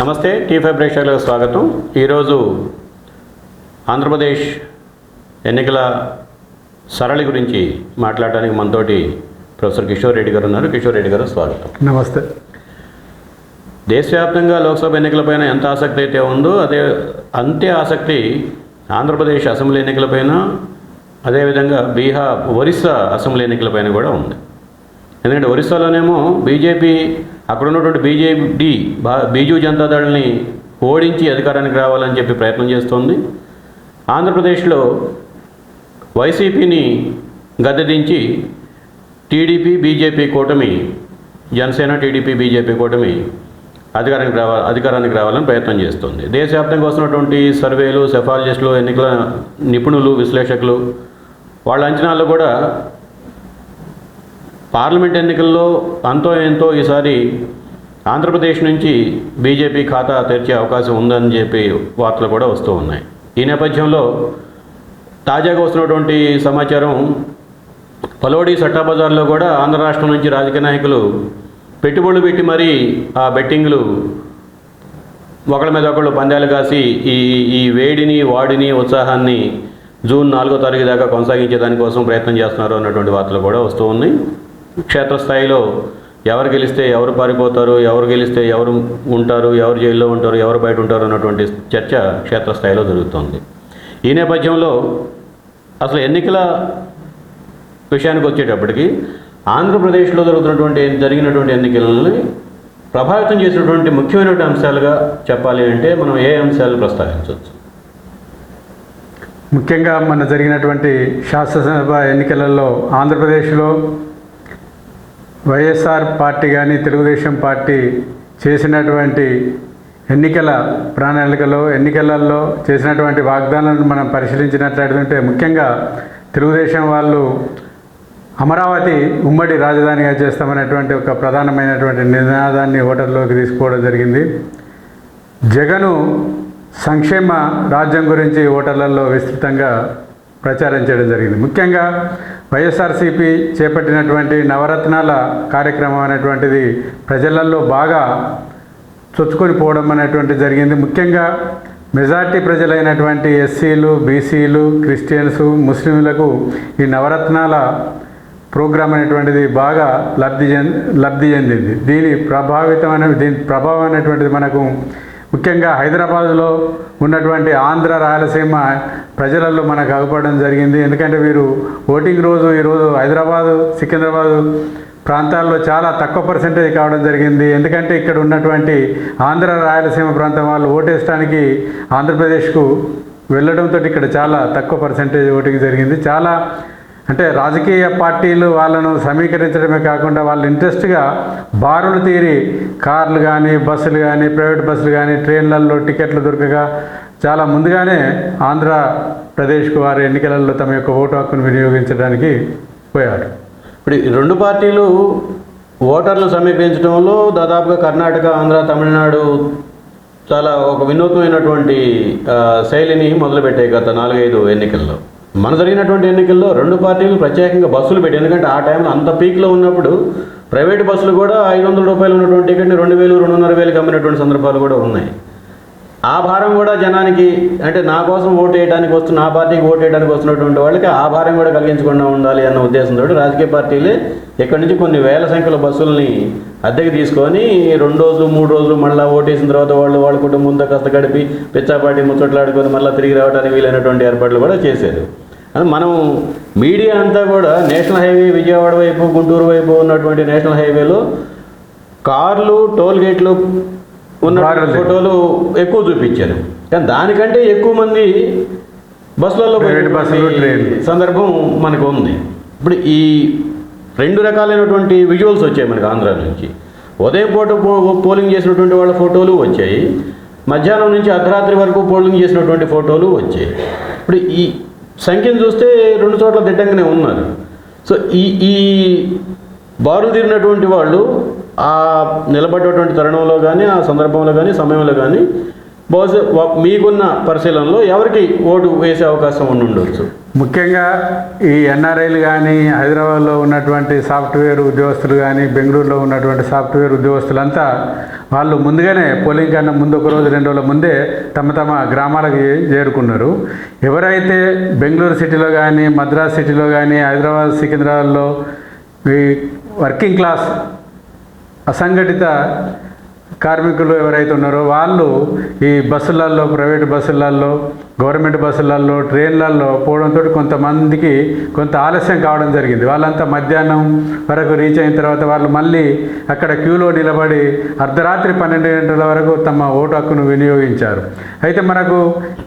నమస్తే tea five ప్రేక్షకులకు స్వాగతం. ఈరోజు ఆంధ్రప్రదేశ్ ఎన్నికల సరళి గురించి మాట్లాడడానికి మనతోటి ప్రొఫెసర్ కిషోర్ రెడ్డి గారు ఉన్నారు. కిషోర్ రెడ్డి గారు స్వాగతం. నమస్తే. దేశవ్యాప్తంగా లోక్సభ ఎన్నికలపైన ఎంత ఆసక్తి అయితే ఉందో అదే అంతే ఆసక్తి ఆంధ్రప్రదేశ్ అసెంబ్లీ ఎన్నికలపైన అదేవిధంగా బీహార్ ఒరిస్సా అసెంబ్లీ ఎన్నికలపైన కూడా ఉంది. ఎందుకంటే ఒరిస్సాలోనేమో బీజేపీ అక్కడ ఉన్నటువంటి బీజేపీ బా బీజూ జనతాదళని ఓడించి అధికారానికి రావాలని చెప్పి ప్రయత్నం చేస్తోంది. ఆంధ్రప్రదేశ్లో వైసీపీని గద్దెదించి టీడీపీ బీజేపీ కూటమి జనసేన టీడీపీ బీజేపీ కూటమి అధికారానికి రావా అధికారానికి రావాలని ప్రయత్నం చేస్తుంది. దేశవ్యాప్తంగా వస్తున్నటువంటి సర్వేలు సెఫాలజిస్టులు ఎన్నికల నిపుణులు విశ్లేషకులు వాళ్ళ అంచనాల్లో కూడా పార్లమెంట్ ఎన్నికల్లో అంతో ఎంతో ఈసారి ఆంధ్రప్రదేశ్ నుంచి బీజేపీ ఖాతా తెరిచే అవకాశం ఉందని చెప్పి వార్తలు కూడా వస్తూ ఉన్నాయి. ఈ నేపథ్యంలో తాజాగా వస్తున్నటువంటి సమాచారం పలోడి సట్టాబజార్లో కూడా ఆంధ్ర రాష్ట్రం నుంచి రాజకీయ నాయకులు పెట్టుబడులు పెట్టి మరీ ఆ బెట్టింగ్లు ఒకళ్ళ మీద ఒకళ్ళు పందాలు కాసి ఈ ఈ వేడిని వాడిని ఉత్సాహాన్ని జూన్ నాలుగో తారీఖు దాకా కొనసాగించే దానికోసం ప్రయత్నం చేస్తున్నారు అన్నటువంటి వార్తలు కూడా వస్తూ ఉన్నాయి. క్షేత్రస్థాయిలో ఎవరు గెలిస్తే ఎవరు పారిపోతారు ఎవరు గెలిస్తే ఎవరు ఉంటారు ఎవరు జైల్లో ఉంటారు ఎవరు బయట ఉంటారు అన్నటువంటి చర్చ క్షేత్రస్థాయిలో జరుగుతోంది. ఈ నేపథ్యంలో అసలు ఎన్నికల విషయానికి వచ్చేటప్పటికి ఆంధ్రప్రదేశ్లో జరుగుతున్నటువంటి జరిగినటువంటి ఎన్నికలని ప్రభావితం చేసినటువంటి ముఖ్యమైనటువంటి అంశాలుగా చెప్పాలి అంటే మనం ఏ అంశాలు ప్రస్తావించవచ్చు? ముఖ్యంగా మన జరిగినటువంటి శాసనసభ ఎన్నికలలో ఆంధ్రప్రదేశ్లో వైఎస్ఆర్ పార్టీ కానీ తెలుగుదేశం పార్టీ చేసినటువంటి ఎన్నికల ప్రణాళికలో ఎన్నికలలో చేసినటువంటి వాగ్దానాలను మనం పరిశీలించినట్లయితే ముఖ్యంగా తెలుగుదేశం వాళ్ళు అమరావతి ఉమ్మడి రాజధానిగా చేస్తామనేటువంటి ఒక ప్రధానమైనటువంటి నినాదాన్ని ఓటర్లోకి తీసుకోవడం జరిగింది. జగను సంక్షేమ రాజ్యం గురించి ఓటర్లలో విస్తృతంగా ప్రచారం చేయడం జరిగింది. ముఖ్యంగా వైఎస్ఆర్సీపీ చేపట్టినటువంటి నవరత్నాల కార్యక్రమం అనేటువంటిది ప్రజలలో బాగా చొచ్చుకొని పోవడం అనేటువంటి జరిగింది. ముఖ్యంగా మెజార్టీ ప్రజలైనటువంటి ఎస్సీలు బీసీలు క్రిస్టియన్స్ ముస్లింలకు ఈ నవరత్నాల ప్రోగ్రాం అనేటువంటిది బాగా లబ్ధి చెంది లబ్ధి చెందింది. దీని ప్రభావితం అనే దీని ప్రభావం అనేటువంటిది మనకు ముఖ్యంగా హైదరాబాద్లో ఉన్నటువంటి ఆంధ్ర రాయలసీమ ప్రజలలో మనకు అగుపడడం జరిగింది. ఎందుకంటే వీరు ఓటింగ్ రోజు ఈరోజు హైదరాబాదు సికింద్రాబాదు ప్రాంతాల్లో చాలా తక్కువ పర్సెంటేజ్ కావడం జరిగింది. ఎందుకంటే ఇక్కడ ఉన్నటువంటి ఆంధ్ర రాయలసీమ ప్రాంతం వాళ్ళు ఓటేయడానికి ఆంధ్రప్రదేశ్కు వెళ్ళడంతో ఇక్కడ చాలా తక్కువ పర్సెంటేజ్ ఓటింగ్ జరిగింది. చాలా అంటే రాజకీయ పార్టీలు వాళ్ళను సమీకరించడమే కాకుండా వాళ్ళు ఇంట్రెస్ట్గా బారులు తీరి కార్లు కానీ బస్సులు కానీ ప్రైవేట్ బస్సులు కానీ ట్రైన్లలో టికెట్లు దొరకగా చాలా ముందుగానే ఆంధ్రప్రదేశ్కు వారి ఎన్నికలలో తమ యొక్క ఓటు హక్కును వినియోగించడానికి పోయారు. ఇప్పుడు ఈ రెండు పార్టీలు ఓటర్లు సమీకరించడంలో దాదాపుగా కర్ణాటక ఆంధ్ర తమిళనాడు చాలా ఒక వినూత్నమైనటువంటి శైలిని మొదలుపెట్టాయి గత నాలుగైదు ఎన్నికల్లో. మన జరిగినటువంటి ఎన్నికల్లో రెండు పార్టీలు ప్రత్యేకంగా బస్సులు పెట్టి ఎందుకంటే ఆ టైంలో అంత పీక్లో ఉన్నప్పుడు ప్రైవేట్ బస్సులు కూడా ఐదు వందల రూపాయలు ఉన్నటువంటి టికెట్ని రెండు వేలు రెండున్నర వేలు అమ్మినటువంటి సందర్భాలు కూడా ఉన్నాయి. ఆ భారం కూడా జనానికి అంటే నా కోసం ఓటు వేయడానికి వస్తున్న నా పార్టీకి ఓటు వేయడానికి వస్తున్నటువంటి వాళ్ళకి ఆ భారం కూడా కలిగించకుండా ఉండాలి అన్న ఉద్దేశంతో రాజకీయ పార్టీలే ఇక్కడి నుంచి కొన్ని వేల సంఖ్యలో బస్సుల్ని అద్దెకి తీసుకొని రెండు రోజులు మూడు రోజులు మళ్ళీ ఓటేసిన తర్వాత వాళ్ళు వాళ్ళ కుటుంబంతో కాస్త గడిపి పిచ్చాపాటి ముచ్చట్లాడుకొని మళ్ళీ తిరిగి రావడానికి వీలైనటువంటి ఏర్పాట్లు కూడా చేశారు. అది మనం మీడియా అంతా కూడా నేషనల్ హైవే విజయవాడ వైపు గుంటూరు వైపు ఉన్నటువంటి నేషనల్ హైవేలో కార్లు టోల్ గేట్లు ఉన్న. ఫోటోలు ఎక్కువ చూపించారు. కానీ దానికంటే ఎక్కువ మంది బస్సులలో. సందర్భం మనకు ఉంది. ఇప్పుడు ఈ రెండు రకాలైనటువంటి విజువల్స్ వచ్చాయి మనకు ఆంధ్ర నుంచి. ఉదయం పూట పో- పోలింగ్ చేసినటువంటి వాళ్ళ ఫోటోలు వచ్చాయి. మధ్యాహ్నం నుంచి అర్ధరాత్రి వరకు పోలింగ్ చేసినటువంటి ఫోటోలు వచ్చాయి. ఇప్పుడు ఈ సంఖ్యను చూస్తే రెండు చోట్ల దిట్టంగానే ఉన్నారు. సో ఈ ఈ బారు తీరినటువంటి వాళ్ళు ఆ నిలబడేటువంటి తరుణంలో కానీ ఆ సందర్భంలో కానీ సమయంలో కానీ బహుశా మీకున్న పరిశీలనలో ఎవరికి ఓటు వేసే అవకాశం ఉండి ఉండొచ్చు ముఖ్యంగా ఈ ఎన్ఆర్ఐలు కానీ హైదరాబాద్లో ఉన్నటువంటి సాఫ్ట్వేర్ ఉద్యోగస్తులు కానీ బెంగళూరులో ఉన్నటువంటి సాఫ్ట్వేర్ ఉద్యోగస్తులంతా వాళ్ళు ముందుగానే పోలింగ్ కన్నా ముందు ఒక రోజు రెండు రోజుల ముందే తమ తమ గ్రామాలకు చేరుకున్నారు. ఎవరైతే బెంగళూరు సిటీలో కానీ మద్రాస్ సిటీలో కానీ హైదరాబాద్ సికింద్రాబాద్లో ఈ వర్కింగ్ క్లాస్ అసంఘటిత కార్మికులు ఎవరైతే ఉన్నారో వాళ్ళు ఈ బస్సులలో ప్రైవేట్ బస్సులలో గవర్నమెంట్ బస్సులలో ట్రైన్లలో పోవడంతో కొంతమందికి కొంత ఆలస్యం కావడం జరిగింది. వాళ్ళంతా మధ్యాహ్నం వరకు రీచ్ అయిన తర్వాత వాళ్ళు మళ్ళీ అక్కడ క్యూలో నిలబడి అర్ధరాత్రి పన్నెండు గంటల వరకు తమ ఓటు హక్కును వినియోగించారు. అయితే మనకు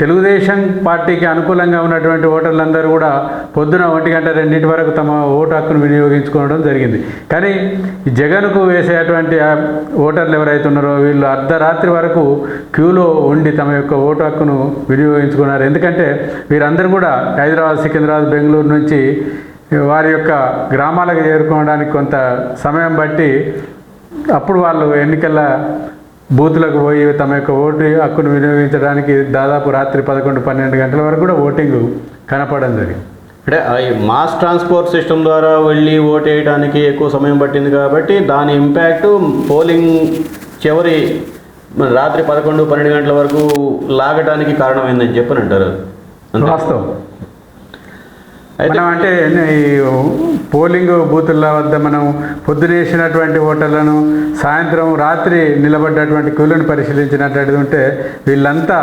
తెలుగుదేశం పార్టీకి అనుకూలంగా ఉన్నటువంటి ఓటర్లందరూ కూడా పొద్దున ఒంటి గంట రెండింటి వరకు తమ ఓటు హక్కును వినియోగించుకోవడం జరిగింది. కానీ ఈ జగన్కు వేసేటువంటి ఓటర్లు ఎవరైతే ఉన్నారో వీళ్ళు అర్ధరాత్రి వరకు క్యూలో ఉండి తమ యొక్క ఓటు హక్కును వినియోగించుకున్నారు. ఎందుకంటే వీరందరూ కూడా హైదరాబాద్ సికింద్రాబాద్ బెంగళూరు నుంచి వారి యొక్క గ్రామాలకు చేరుకోవడానికి కొంత సమయం బట్టి అప్పుడు వాళ్ళు ఎన్నికల బూత్లకు పోయి తమ యొక్క ఓటు హక్కును వినియోగించడానికి దాదాపు రాత్రి పదకొండు పన్నెండు గంటల వరకు కూడా ఓటింగ్ కనపడడం జరిగింది. అంటే మాస్ ట్రాన్స్పోర్ట్ సిస్టమ్ ద్వారా వెళ్ళి ఓటు వేయడానికి ఎక్కువ సమయం పట్టింది కాబట్టి దాని ఇంపాక్ట్ పోలింగ్ చివరి రాత్రి పదకొండు పన్నెండు గంటల వరకు లాగటానికి కారణమైందని చెప్పని అంటారు. వాస్తవం. అయితే మనం అంటే పోలింగ్ బూతుల వద్ద మనం పొద్దునేసినటువంటి ఓటర్లను సాయంత్రం రాత్రి నిలబడ్డటువంటి క్యూలను పరిశీలించినట్టు ఉంటే వీళ్ళంతా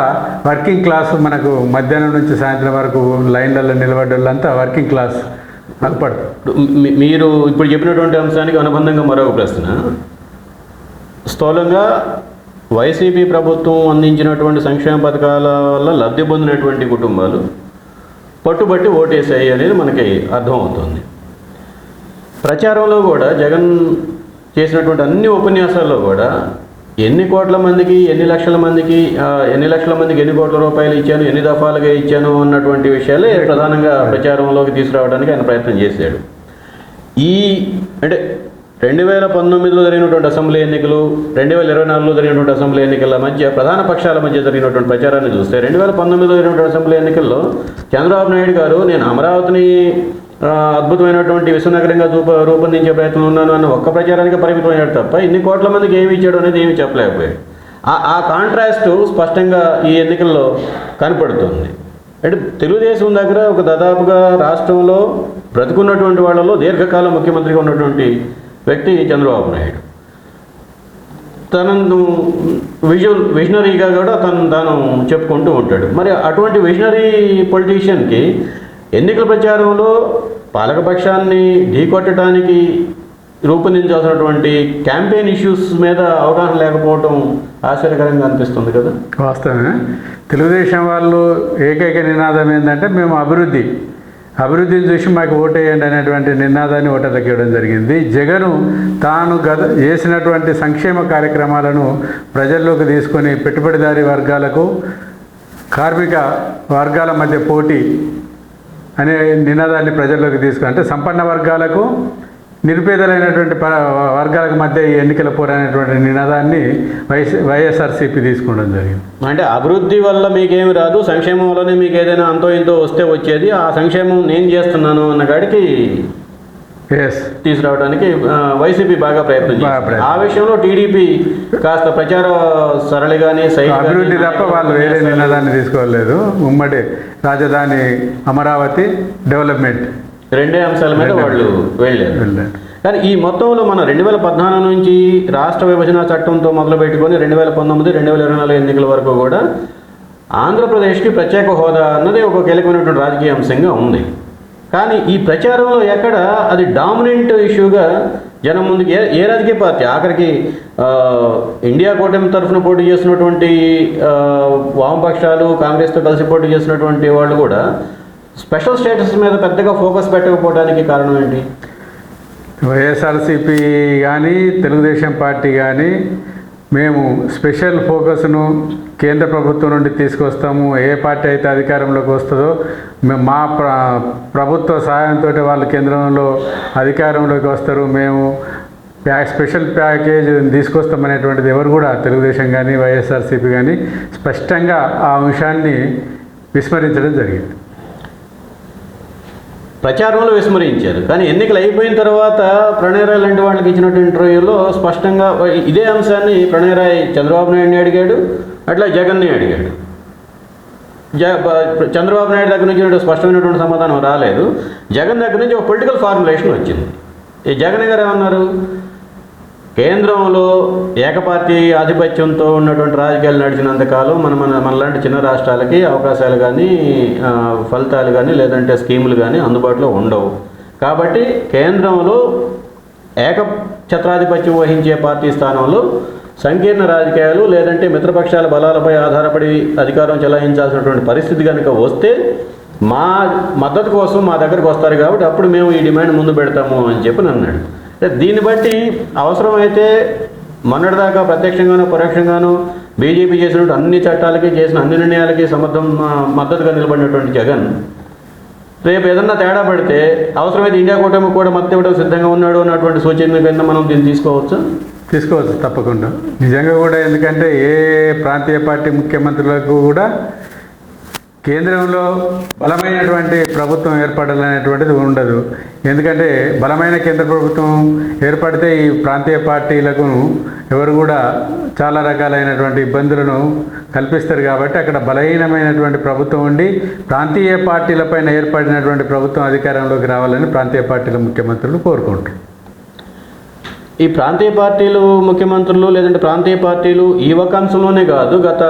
వర్కింగ్ క్లాస్ మనకు మధ్యాహ్నం నుంచి సాయంత్రం వరకు లైన్లలో నిలబడ్డ వాళ్ళంతా వర్కింగ్ క్లాస్ అల్పడు మీరు ఇప్పుడు చెప్పినటువంటి అంశానికి అనుబంధంగా మరొక ప్రశ్న. స్థూలంగా వైసీపీ ప్రభుత్వం అందించినటువంటి సంక్షేమ పథకాల వల్ల లబ్ధి పొందినటువంటి కుటుంబాలు పట్టుబట్టి ఓటేసాయి అనేది మనకి అర్థమవుతుంది. ప్రచారంలో కూడా జగన్ చేసినటువంటి అన్ని ఉపన్యాసాల్లో కూడా ఎన్ని కోట్ల మందికి ఎన్ని లక్షల మందికి ఎన్ని లక్షల మందికి ఎన్ని కోట్ల రూపాయలు ఇచ్చాను ఎన్ని దఫాలుగా ఇచ్చాను అన్నటువంటి విషయాలే ప్రధానంగా ప్రచారంలోకి తీసుకురావడానికి ఆయన ప్రయత్నం చేశాడు. ఈ అంటే రెండు వేల పంతొమ్మిదిలో జరిగినటువంటి అసెంబ్లీ ఎన్నికలు రెండు వేల ఇరవై నాలుగులో జరిగినటువంటి అసెంబ్లీ ఎన్నికల మధ్య ప్రధాన పక్షాల మధ్య జరిగినటువంటి ప్రచారాన్ని చూస్తే రెండు వేల పంతొమ్మిదిలో జరిగినటువంటి అసెంబ్లీ ఎన్నికల్లో చంద్రబాబు నాయుడు గారు నేను అమరావతిని అద్భుతమైనటువంటి విశ్వనగరంగా రూప రూపొందించే ప్రయత్నం ఉన్నాను అన్న ఒక్క ప్రచారానికి పరిమితమయ్యాడు తప్ప ఇన్ని కోట్ల మందికి ఏమి ఇచ్చాడు అనేది ఏమి చెప్పలేకపోయాడు. ఆ ఆ కాంట్రాస్ట్ స్పష్టంగా ఈ ఎన్నికల్లో కనపడుతుంది. అంటే తెలుగుదేశం దగ్గర ఒక దాదాపుగా రాష్ట్రంలో బ్రతుకున్నటువంటి వాళ్ళలో దీర్ఘకాలం ముఖ్యమంత్రిగా ఉన్నటువంటి వ్యక్తి చంద్రబాబు నాయుడు. తనను విజువల్ విజనరీగా కూడా తను తాను చెప్పుకుంటూ ఉంటాడు. మరి అటువంటి విజనరీ పొలిటీషియన్కి ఎన్నికల ప్రచారంలో పాలకపక్షాన్ని ఢీకొట్టడానికి రూపొందించాల్సినటువంటి క్యాంపెయిన్ ఇష్యూస్ మీద అవగాహన లేకపోవడం ఆశ్చర్యకరంగా అనిపిస్తుంది కదా? వాస్తవమే. తెలుగుదేశం వాళ్ళు ఏకైక నినాదం ఏంటంటే మేము అభివృద్ధి. అభివృద్ధిని చూసి మాకు ఓటేయండి అనేటువంటి నినాదాన్ని ఓటర్లకు ఇవ్వడం జరిగింది. జగను తాను గత చేసినటువంటి సంక్షేమ కార్యక్రమాలను ప్రజల్లోకి తీసుకొని పెట్టుబడిదారీ వర్గాలకు కార్మిక వర్గాల మధ్య పోటీ అనే నినాదాన్ని ప్రజల్లోకి తీసుకుని అంటే సంపన్న వర్గాలకు నిరుపేదలైనటువంటి వర్గాలకు మధ్య ఈ ఎన్నికల పోరానేటువంటి నినాదాన్ని వైఎస్ వైఎస్ఆర్సీపీ తీసుకోవడం జరిగింది. అంటే అభివృద్ధి వల్ల మీకేమి రాదు సంక్షేమం వల్లనే మీకు ఏదైనా అంతో ఇంతో వస్తే వచ్చేది ఆ సంక్షేమం నేను చేస్తున్నాను అన్న కాడికి ఎస్ తీసుకురావడానికి వైసీపీ బాగా ప్రయత్నం. ఆ విషయంలో టీడీపీ కాస్త ప్రచార సరళి కానీ అభివృద్ధి తప్ప వాళ్ళు వేరే నినాదాన్ని తీసుకోలేదు. ఉమ్మడి రాజధాని అమరావతి డెవలప్మెంట్. రెండే అంశాల మీద వాళ్ళు వెళ్ళారు. కానీ ఈ మొత్తంలో మనం రెండు వేల పద్నాలుగు నుంచి రాష్ట్ర విభజన చట్టంతో మొదలు పెట్టుకొని రెండు వేల పంతొమ్మిది రెండు వేల ఇరవై నాలుగు ఎన్నికల వరకు కూడా ఆంధ్రప్రదేశ్కి ప్రత్యేక హోదా అన్నది ఒక కీలకమైనటువంటి రాజకీయ అంశంగా ఉంది. కానీ ఈ ప్రచారంలో ఎక్కడ అది డామినెంట్ ఇష్యూగా జనం ముందుకు ఏ ఏ రాజకీయ పార్టీ? ఆఖరికి ఇండియా కూటమి తరఫున పోటీ చేసినటువంటి వామపక్షాలు కాంగ్రెస్తో కలిసి పోటీ చేసినటువంటి వాళ్ళు కూడా స్పెషల్ స్టేటస్ మీద పెద్దగా ఫోకస్ పెట్టకపోవడానికి కారణం ఏంటి? వైఎస్ఆర్సీపీ కానీ తెలుగుదేశం పార్టీ కానీ మేము స్పెషల్ ఫోకస్ను కేంద్ర ప్రభుత్వం నుండి తీసుకొస్తాము. ఏ పార్టీ అయితే అధికారంలోకి వస్తుందో మేము మా ప్ర ప్రభుత్వ సహాయంతో వాళ్ళు కేంద్రంలో అధికారంలోకి వస్తారు. మేము ప్యా స్పెషల్ ప్యాకేజ్ తీసుకొస్తామనేటువంటిది ఎవరు కూడా తెలుగుదేశం కానీ వైఎస్ఆర్సీపీ కానీ స్పష్టంగా ఆ అంశాన్ని విస్మరించడం జరిగింది. ప్రచారంలో విస్మరించారు. కానీ ఎన్నికలు అయిపోయిన తర్వాత ప్రణయరాయ్ లాంటి వాళ్ళకి ఇచ్చినటువంటి ఇంటర్వ్యూలో స్పష్టంగా ఇదే అంశాన్ని ప్రణయరాయ్ చంద్రబాబు నాయుడిని అడిగాడు అట్లా జగన్ని అడిగాడు. జ చంద్రబాబు నాయుడు దగ్గర నుంచి స్పష్టమైనటువంటి సమాధానం రాలేదు. జగన్ దగ్గర నుంచి ఒక పొలిటికల్ ఫార్ములేషన్ వచ్చింది. ఈ జగన్ గారు ఏమన్నారు? కేంద్రంలో ఏకపార్టీ ఆధిపత్యంతో ఉన్నటువంటి రాజకీయాలు నడిచినంతకాలం మన మన మనలాంటి చిన్న రాష్ట్రాలకి అవకాశాలు కానీ ఫలితాలు కానీ లేదంటే స్కీములు కానీ అందుబాటులో ఉండవు. కాబట్టి కేంద్రంలో ఏక ఛత్రాధిపత్యం వహించే పార్టీ స్థానంలో సంకీర్ణ రాజకీయాలు లేదంటే మిత్రపక్షాల బలాలపై ఆధారపడి అధికారం చెలాయించాల్సినటువంటి పరిస్థితి కనుక వస్తే మా మద్దతు కోసం మా దగ్గరకు వస్తారు కాబట్టి అప్పుడు మేము ఈ డిమాండ్ ముందు పెడతాము అని చెప్పి అన్నాడు దీన్ని బట్టి అవసరమైతే మొన్నటిదాకా ప్రత్యక్షంగానూ పరోక్షంగానూ బీజేపీ చేసినటువంటి అన్ని చట్టాలకి చేసిన అన్ని నిర్ణయాలకి సమర్థం మద్దతుగా నిలబడినటువంటి జగన్. రేపు ఏదన్నా తేడా పడితే అవసరమైతే ఇండియా కూటమి కూడా మద్దతు ఇవ్వడం సిద్ధంగా ఉన్నాడు అన్నటువంటి సూచన కింద మనం దీన్ని తీసుకోవచ్చు? తీసుకోవచ్చు తప్పకుండా. నిజంగా కూడా ఎందుకంటే ఏ ప్రాంతీయ పార్టీ ముఖ్యమంత్రులకు కూడా కేంద్రంలో బలమైనటువంటి ప్రభుత్వం ఏర్పడాలనేటువంటిది ఉండదు. ఎందుకంటే బలమైన కేంద్ర ప్రభుత్వం ఏర్పడితే ఈ ప్రాంతీయ పార్టీలకు ఎవరు కూడా చాలా రకాలైనటువంటి ఇబ్బందులను కల్పిస్తారు కాబట్టి అక్కడ బలహీనమైనటువంటి ప్రభుత్వం ఉండి ప్రాంతీయ పార్టీలపైన ఏర్పడినటువంటి ప్రభుత్వం అధికారంలోకి రావాలని ప్రాంతీయ పార్టీల ముఖ్యమంత్రులు కోరుకుంటారు ఈ ప్రాంతీయ పార్టీలు ముఖ్యమంత్రులు లేదంటే ప్రాంతీయ పార్టీలు ఈ ఒక అంశంలోనే కాదు గత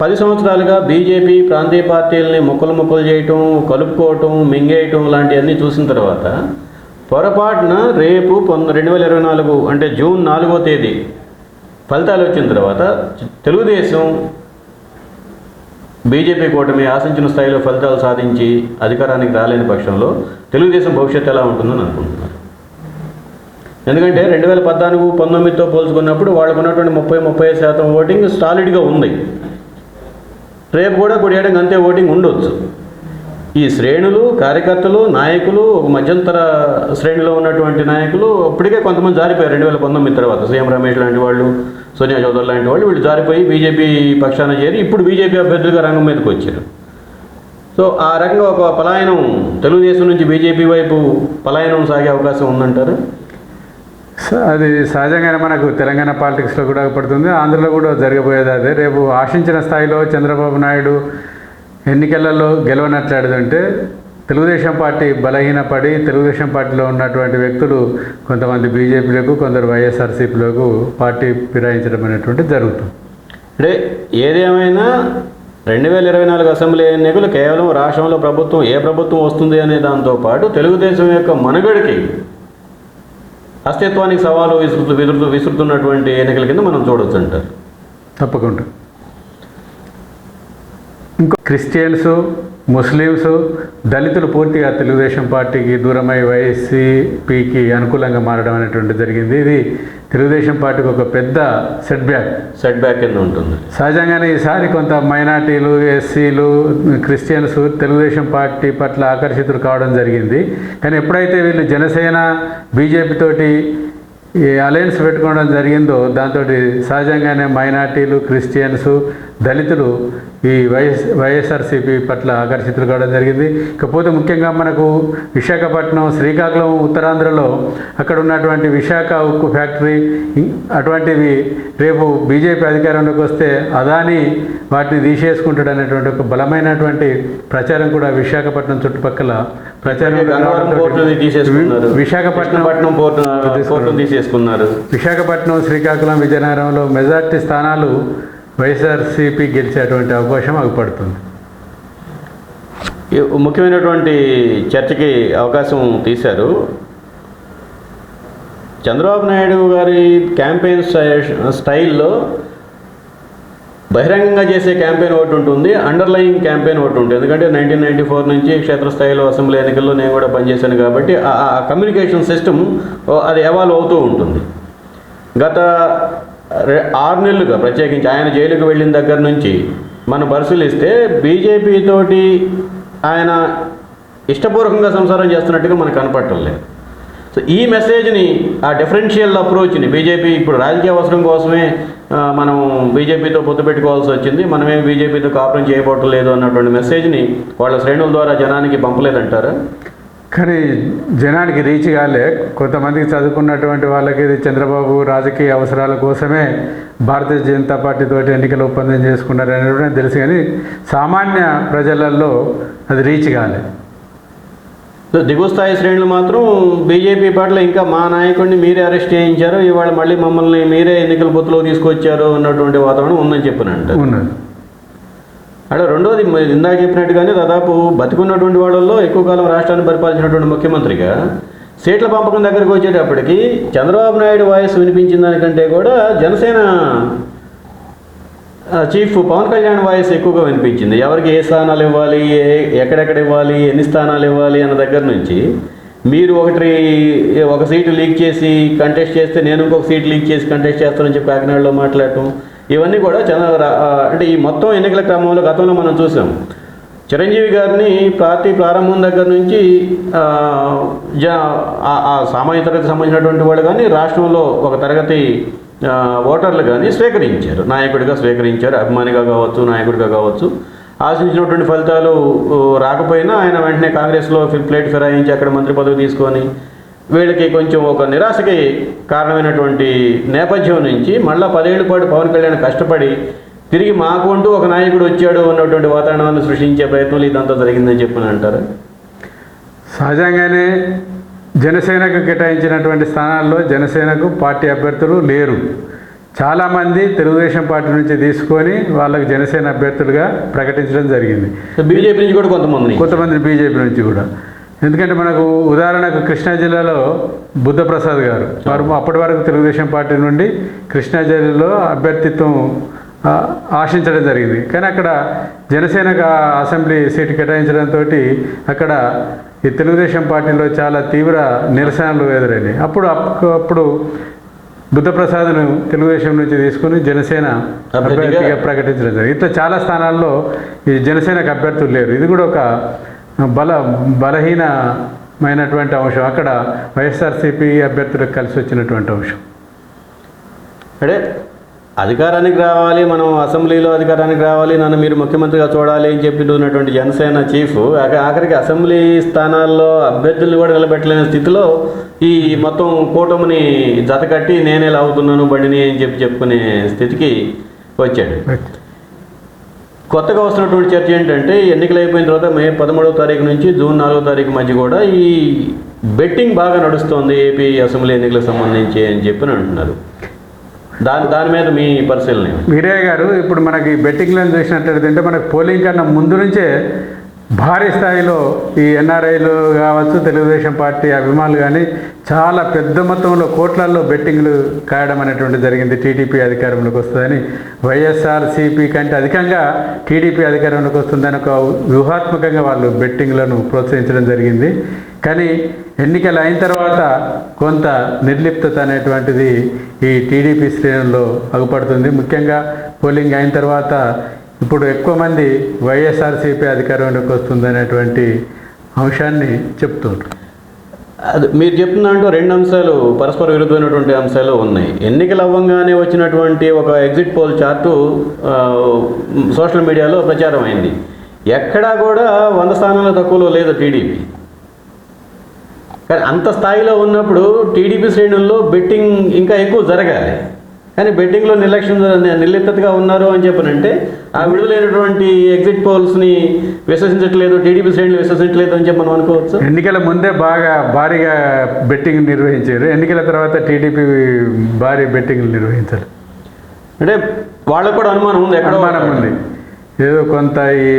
పది సంవత్సరాలుగా బీజేపీ ప్రాంతీయ పార్టీలని ముక్కలు ముక్కలు చేయటం కలుపుకోవటం మింగేయటం లాంటివన్నీ చూసిన తర్వాత పొరపాటున రేపు పొంద రెండు వేల ఇరవై నాలుగు అంటే జూన్ నాలుగో తేదీ ఫలితాలు వచ్చిన తర్వాత తెలుగుదేశం బీజేపీ కూటమి ఆశించిన స్థాయిలో ఫలితాలు సాధించి అధికారానికి రాలేని పక్షంలో తెలుగుదేశం భవిష్యత్తు ఎలా ఉంటుందని అనుకుంటున్నారు. ఎందుకంటే రెండు వేల పద్నాలుగు పంతొమ్మిదితో పోల్చుకున్నప్పుడు వాళ్ళకున్నటువంటి ముప్పై ముప్పై శాతం ఓటింగ్ సాలిడ్గా ఉంది. రేపు కూడా కొడియడానికి అంతే ఓటింగ్ ఉండొచ్చు. ఈ శ్రేణులు కార్యకర్తలు నాయకులు ఒక మధ్యంతర శ్రేణిలో ఉన్నటువంటి నాయకులు ఇప్పటికే కొంతమంది జారిపోయారు రెండు వేల పంతొమ్మిది తర్వాత. సీఎం రమేష్ లాంటి వాళ్ళు సోనియా చౌదరి లాంటి వాళ్ళు వీళ్ళు జారిపోయి బీజేపీ పక్షాన చేరి ఇప్పుడు బీజేపీ అభ్యర్థులుగా రంగం మీదకి వచ్చారు. సో ఆ రకంగా ఒక పలాయనం తెలుగుదేశం నుంచి బీజేపీ వైపు పలాయనం సాగే అవకాశం ఉందంటారు? అది సహజంగానే మనకు తెలంగాణ పాలిటిక్స్లో కూడా పడుతుంది. ఆంధ్రలో కూడా జరగబోయేది అదే. రేపు ఆశించిన స్థాయిలో చంద్రబాబు నాయుడు ఎన్నికలలో గెలవనట్లాడుతుంటే తెలుగుదేశం పార్టీ బలహీనపడి తెలుగుదేశం పార్టీలో ఉన్నటువంటి వ్యక్తులు కొంతమంది బీజేపీలకు కొందరు వైఎస్ఆర్సీపీలకు పార్టీ ఫిరాయించడం అనేటువంటి జరుగుతుంది. అంటే ఏదేమైనా రెండు వేల ఇరవై నాలుగు అసెంబ్లీ ఎన్నికలు కేవలం రాష్ట్రంలో ప్రభుత్వం ఏ ప్రభుత్వం వస్తుంది అనే దాంతో పాటు తెలుగుదేశం యొక్క మనుగడికి అస్తిత్వానికి సవాలు విసురుతు విసురుతు విసురుతున్నటువంటి ఎన్నికల కింద మనం చూడొచ్చు అంటారు తప్పకుండా. ఇంకో క్రిస్టియన్స్ ముస్లిమ్స్ దళితులు పూర్తిగా తెలుగుదేశం పార్టీకి దూరమై వైసీపీకి అనుకూలంగా మారడం అనేటువంటి జరిగింది. ఇది తెలుగుదేశం పార్టీకి ఒక పెద్ద సెట్ బ్యాక్ సెట్ బ్యాక్ కింద ఉంటుంది. సహజంగానే ఈసారి కొంత మైనార్టీలు ఎస్సీలు క్రిస్టియన్స్ తెలుగుదేశం పార్టీ పట్ల ఆకర్షితులు కావడం జరిగింది. కానీ ఎప్పుడైతే వీళ్ళు జనసేన బీజేపీ తోటి ఈ అలయన్స్ పెట్టుకోవడం జరిగిందో దాంతో సహజంగానే మైనార్టీలు క్రిస్టియన్స్ దళితులు ఈ వైఎస్ వైఎస్ఆర్సీపీ పట్ల ఆకర్షితులు కావడం జరిగింది. ఇకపోతే ముఖ్యంగా మనకు విశాఖపట్నం శ్రీకాకుళం ఉత్తరాంధ్రలో అక్కడ ఉన్నటువంటి విశాఖ ఉక్కు ఫ్యాక్టరీ అటువంటివి రేపు బీజేపీ అధికారంలోకి వస్తే అదాని వాటిని తీసేసుకుంటాడు అనేటువంటి ఒక బలమైనటువంటి ప్రచారం కూడా విశాఖపట్నం చుట్టుపక్కల విశాఖపట్నం పోర్టు తీసేసుకున్నారు. విశాఖపట్నం శ్రీకాకుళం విజయనగరంలో మెజార్టీ స్థానాలు వైఎస్ఆర్సీపీ గెలిచేటువంటి అవకాశం అగుపడుతుంది ముఖ్యమైనటువంటి చర్చకి అవకాశం తీశారు. చంద్రబాబు నాయుడు గారి క్యాంపెయిన్ స్టై- స్టైల్లో బహిరంగంగా చేసే క్యాంపెయిన్ ఒకటి ఉంటుంది అండర్లయింగ్ క్యాంపెయిన్ ఒకటి ఉంటుంది. ఎందుకంటే నైన్టీన్ నైన్టీ ఫోర్ నుంచి క్షేత్రస్థాయిలో అసెంబ్లీ ఎన్నికల్లో నేను కూడా పనిచేశాను కాబట్టి ఆ కమ్యూనికేషన్ సిస్టమ్ అది ఎవాల్వ్ అవుతూ ఉంటుంది. గత ఆరు నెలలుగా ప్రత్యేకించి ఆయన జైలుకు వెళ్ళిన దగ్గర నుంచి మనం పరిశీలిస్తే బీజేపీ తోటి ఆయన ఇష్టపూర్వకంగా సంసారం చేస్తున్నట్టుగా మనకు కనపడటం లేదు. సో ఈ మెసేజ్ని ఆ డిఫరెన్షియల్ అప్రోచ్ని బీజేపీ ఇప్పుడు రాజకీయ అవసరం కోసమే మనం బీజేపీతో పొత్తు పెట్టుకోవాల్సి వచ్చింది. మనమేం బీజేపీతో కాపురం చేయబోవటం లేదు అన్నటువంటి మెసేజ్ని వాళ్ళ శ్రేణుల ద్వారా జనానికి పంపలేదంటారా? కానీ జనానికి రీచ్ కాలే. కొంతమందికి చదువుకున్నటువంటి వాళ్ళకి ఇది చంద్రబాబు రాజకీయ అవసరాల కోసమే భారతీయ జనతా పార్టీతో ఎన్నికలు ఒప్పందం చేసుకున్నారు అనేది తెలుసు. కానీ సామాన్య ప్రజలలో అది రీచ్ కాలే. దిగువ స్థాయి శ్రేణులు మాత్రం బీజేపీ పట్ల ఇంకా మా నాయకుడిని మీరే అరెస్ట్ చేయించారు. ఇవాళ మళ్ళీ మమ్మల్ని మీరే ఎన్నికల పొత్తులో తీసుకొచ్చారు అన్నటువంటి వాతావరణం ఉందని చెప్పినంట అంటే రెండోది ఇందాక చెప్పినట్టుగానే దాదాపు బతికున్నటువంటి వాళ్ళల్లో ఎక్కువ కాలం రాష్ట్రాన్ని పరిపాలించినటువంటి ముఖ్యమంత్రిగా సీట్ల పంపకం దగ్గరికి వచ్చేటప్పటికి చంద్రబాబు నాయుడు వాయిస్ వినిపించిన దానికంటే కూడా జనసేన చీఫ్ పవన్ కళ్యాణ్ వాయిస్ ఎక్కువగా వినిపించింది. ఎవరికి ఏ స్థానాలు ఇవ్వాలి ఏ ఎక్కడెక్కడ ఇవ్వాలి ఎన్ని స్థానాలు ఇవ్వాలి అన్న దగ్గర నుంచి మీరు ఒకటి ఒక సీటు లీక్ చేసి కంటెస్ట్ చేస్తే నేను ఇంకొక సీట్ లీక్ చేసి కంటెస్ట్ చేస్తానని చెప్పి కాకినాడలో మాట్లాడటం ఇవన్నీ కూడా చంద్ర అంటే ఈ మొత్తం ఎన్నికల క్రమంలో గతంలో మనం చూసాం. చిరంజీవి గారిని పార్టీ ప్రారంభం దగ్గర నుంచి ఆ, జ ఆ- సామాన్య తరగతి సంబంధించినటువంటి వాళ్ళు కానీ రాష్ట్రంలో ఒక తరగతి ఓటర్లు కానీ స్వీకరించారు. నాయకుడిగా స్వీకరించారు అభిమానిగా కావచ్చు నాయకుడిగా కావచ్చు. ఆశించినటువంటి ఫలితాలు రాకపోయినా ఆయన వెంటనే కాంగ్రెస్లో ప్లేట్ ఫిరాయించి అక్కడ మంత్రి పదవి తీసుకొని వీళ్ళకి కొంచెం ఒక నిరాశకి కారణమైనటువంటి నేపథ్యం నుంచి మళ్ళీ పదేళ్ళ పాటు పవన్ కళ్యాణ్ కష్టపడి తిరిగి మాకు అంటూ ఒక నాయకుడు వచ్చాడు అన్నటువంటి వాతావరణాన్ని సృష్టించే ప్రయత్నాలు ఇదంతా జరిగిందని చెప్పని అంటారు. సహజంగానే జనసేనకు కేటాయించినటువంటి స్థానాల్లో జనసేనకు పార్టీ అభ్యర్థులు లేరు. చాలామంది తెలుగుదేశం పార్టీ నుంచి తీసుకొని వాళ్ళకి జనసేన అభ్యర్థులుగా ప్రకటించడం జరిగింది. బీజేపీ నుంచి కూడా కొంతమందిని. కొంతమంది బీజేపీ నుంచి కూడా. ఎందుకంటే మనకు ఉదాహరణకు కృష్ణా జిల్లాలో బుద్ధప్రసాద్ గారు. వారు అప్పటి వరకు తెలుగుదేశం పార్టీ నుండి కృష్ణా జిల్లాలో అభ్యర్థిత్వం ఆశించడం జరిగింది. కానీ అక్కడ జనసేనకు అసెంబ్లీ సీటు కేటాయించడంతో అక్కడ ఈ తెలుగుదేశం పార్టీలో చాలా తీవ్ర నిరసనలు ఎదురైనాయి. అప్పుడు అప్- అప్పుడు బుద్ధప్రసాద్ను తెలుగుదేశం నుంచి తీసుకుని జనసేన అభ్యర్థిగా- అభ్యర్థిగా ప్రకటించడం జరిగింది. ఇట్లా చాలా స్థానాల్లో ఈ జనసేనకు అభ్యర్థులు లేరు. ఇది కూడా ఒక బల బలహీనమైనటువంటి అంశం. అక్కడ వైఎస్ఆర్సీపీ అభ్యర్థులకు కలిసి వచ్చినటువంటి అంశం. అంటే అధికారానికి రావాలి మనం అసెంబ్లీలో అధికారానికి రావాలి నన్ను మీరు ముఖ్యమంత్రిగా చూడాలి అని చెప్పి ఉన్నటువంటి జనసేన చీఫ్ ఆఖరికి అసెంబ్లీ స్థానాల్లో అభ్యర్థులు కూడా నిలబెట్టలేని స్థితిలో ఈ మొత్తం కూటమిని జతకట్టి నేనే లాగుతున్నాను బండిని అని చెప్పి చెప్పుకునే స్థితికి వచ్చాడు. కొత్తగా వస్తున్నటువంటి చర్చ ఏంటంటే ఎన్నికలు అయిపోయిన తర్వాత మే పదమూడవ తారీఖు నుంచి జూన్ నాలుగో తారీఖు మధ్య కూడా ఈ బెట్టింగ్ బాగా నడుస్తోంది ఏపీ అసెంబ్లీ ఎన్నికలకు సంబంధించి అని చెప్పి అంటున్నారు. దాని దాని మీద మీ పరిశీలన. వీరయ్య గారు ఇప్పుడు మనకి బెట్టింగ్లను చూసినట్లయితే మనకి పోలింగ్ కన్నా ముందు నుంచే భారీ స్థాయిలో ఈ ఎన్ఆర్ఐలు కావచ్చు తెలుగుదేశం పార్టీ అభిమానులు కానీ చాలా పెద్ద మొత్తంలో కోట్లల్లో బెట్టింగ్లు కాయడం అనేటువంటి జరిగింది. టీడీపీ అధికారంలోకి వస్తుందని వైఎస్ఆర్ సిపి కంటే అధికంగా టీడీపీ అధికారంలోకి వస్తుందని ఒక వ్యూహాత్మకంగా వాళ్ళు బెట్టింగ్లను ప్రోత్సహించడం జరిగింది. కానీ ఎన్నికలు అయిన తర్వాత కొంత నిర్లిప్తత అనేటువంటిది ఈ టీడీపీ శ్రేణుల్లో అగుపడుతుంది. ముఖ్యంగా పోలింగ్ అయిన తర్వాత ఇప్పుడు ఎక్కువ మంది వైఎస్ఆర్సీపీ అధికారంలోకి వస్తుందనేటువంటి అంశాన్ని చెప్తుంటారు అది మీరు చెప్పిన దాంట్లో రెండు అంశాలు పరస్పర విరుద్ధమైనటువంటి అంశాలు ఉన్నాయి. ఎన్నికలు అవ్వంగానే వచ్చినటువంటి ఒక ఎగ్జిట్ పోల్ చార్టు సోషల్ మీడియాలో ప్రచారం అయింది ఎక్కడా కూడా వంద స్థానాల తక్కువలో లేదు టీడీపీ. కానీ అంత స్థాయిలో ఉన్నప్పుడు టీడీపీ శ్రేణుల్లో బెట్టింగ్ ఇంకా ఎక్కువ జరగాలి. కానీ బెట్టింగ్లో నిర్లక్ష్యం నిర్లిప్తగా ఉన్నారు అని చెప్పనంటే ఆ విడుదలైనటువంటి ఎగ్జిట్ పోల్స్ని విశ్వసించట్లేదు టీడీపీ శ్రేణులు విశ్వసించట్లేదు అని చెప్పి మనం అనుకోవచ్చు. ఎన్నికల ముందే బాగా భారీగా బెట్టింగ్ నిర్వహించారు. ఎన్నికల తర్వాత టీడీపీ భారీ బెట్టింగ్లు నిర్వహించారు. అంటే వాళ్ళకు కూడా అనుమానం ఉంది ఎక్కడ అనుమానం ఉంది. ఏదో కొంత ఈ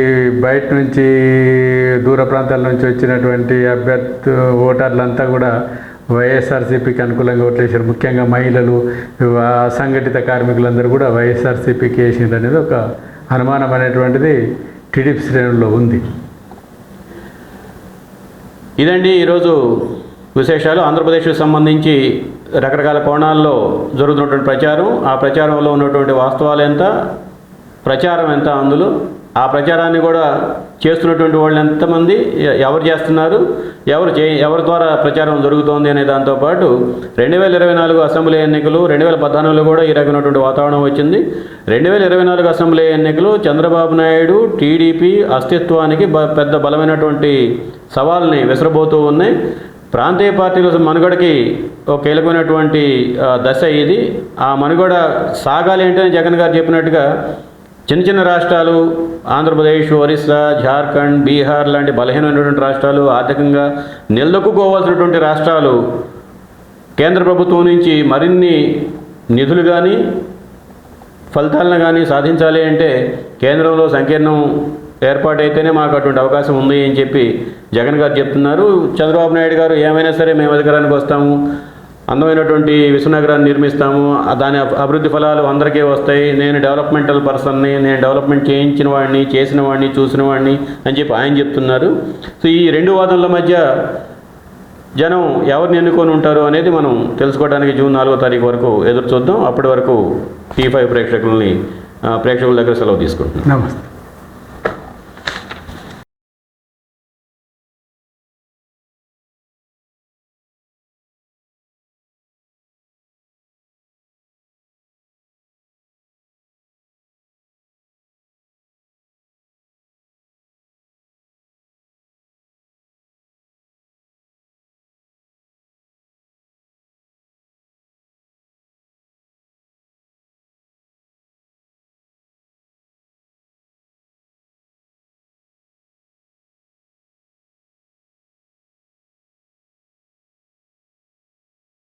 బయట నుంచి దూర ప్రాంతాల నుంచి వచ్చినటువంటి అభ్యర్థి ఓటర్లంతా కూడా వైఎస్ఆర్సీపీకి అనుకూలంగా ఓట్లేశారు. ముఖ్యంగా మహిళలు అసంఘటిత కార్మికులందరూ కూడా వైఎస్ఆర్సీపీకి వేసింది అనేది ఒక అనుమానం అనేటువంటిది టీడీపీ శ్రేణుల్లో ఉంది. ఇదండి ఈరోజు విశేషాలు. ఆంధ్రప్రదేశ్కి సంబంధించి రకరకాల కోణాల్లో జరుగుతున్నటువంటి ప్రచారం. ఆ ప్రచారంలో ఉన్నటువంటి వాస్తవాలు ఎంత ప్రచారం ఎంత అందులో? ఆ ప్రచారాన్ని కూడా చేస్తున్నటువంటి వాళ్ళు ఎంతమంది ఎవరు చేస్తున్నారు ఎవరు చే ఎవరి ద్వారా ప్రచారం జరుగుతోంది అనే దాంతోపాటు రెండు వేల ఇరవై నాలుగు అసెంబ్లీ ఎన్నికలు రెండు వేల పద్నాలుగులో కూడా ఈ రకమైనటువంటి వాతావరణం వచ్చింది. రెండు వేల ఇరవై నాలుగు అసెంబ్లీ ఎన్నికలు చంద్రబాబు నాయుడు టీడీపీ అస్తిత్వానికి పెద్ద బలమైనటువంటి సవాల్ని విసరబోతూ ఉన్నాయి. ప్రాంతీయ పార్టీల మనుగడకి ఒక కీలకమైనటువంటి దశ ఇది. ఆ మనుగడ సాగాలి అంటే జగన్ గారు చెప్పినట్టుగా చిన్న చిన్న రాష్ట్రాలు ఆంధ్రప్రదేశ్ ఒరిస్సా జార్ఖండ్ బీహార్ లాంటి బలహీనమైనటువంటి రాష్ట్రాలు ఆర్థికంగా నిలదొక్కుకోవాల్సినటువంటి రాష్ట్రాలు కేంద్ర ప్రభుత్వం నుంచి మరిన్ని నిధులు కానీ ఫలితాలను కానీ సాధించాలి అంటే కేంద్రంలో సంకీర్ణం ఏర్పాటైతేనే మాకు అటువంటి అవకాశం ఉంది అని చెప్పి జగన్ గారు చెప్తున్నారు. చంద్రబాబు నాయుడు గారు ఏమైనా సరే మేము అధికారానికి వస్తాము. అందమైనటువంటి విశ్వనగరాన్ని నిర్మిస్తాము. దాని అభివృద్ధి ఫలాలు అందరికీ వస్తాయి. నేను డెవలప్మెంటల్ పర్సన్ని నేను డెవలప్మెంట్ చేయించిన వాడిని చేసిన వాడిని చూసిన వాడిని అని చెప్పి ఆయన చెప్తున్నారు. సో ఈ రెండు వాదనల మధ్య జనం ఎవరిని ఎన్నుకొని ఉంటారు అనేది మనం తెలుసుకోవడానికి జూన్ నాలుగో తారీఖు వరకు ఎదురు చూద్దాం. అప్పటి వరకు టీ ఫైవ్ ప్రేక్షకుల్ని ప్రేక్షకుల దగ్గర సెలవు తీసుకుంటున్నాం. నమస్తే.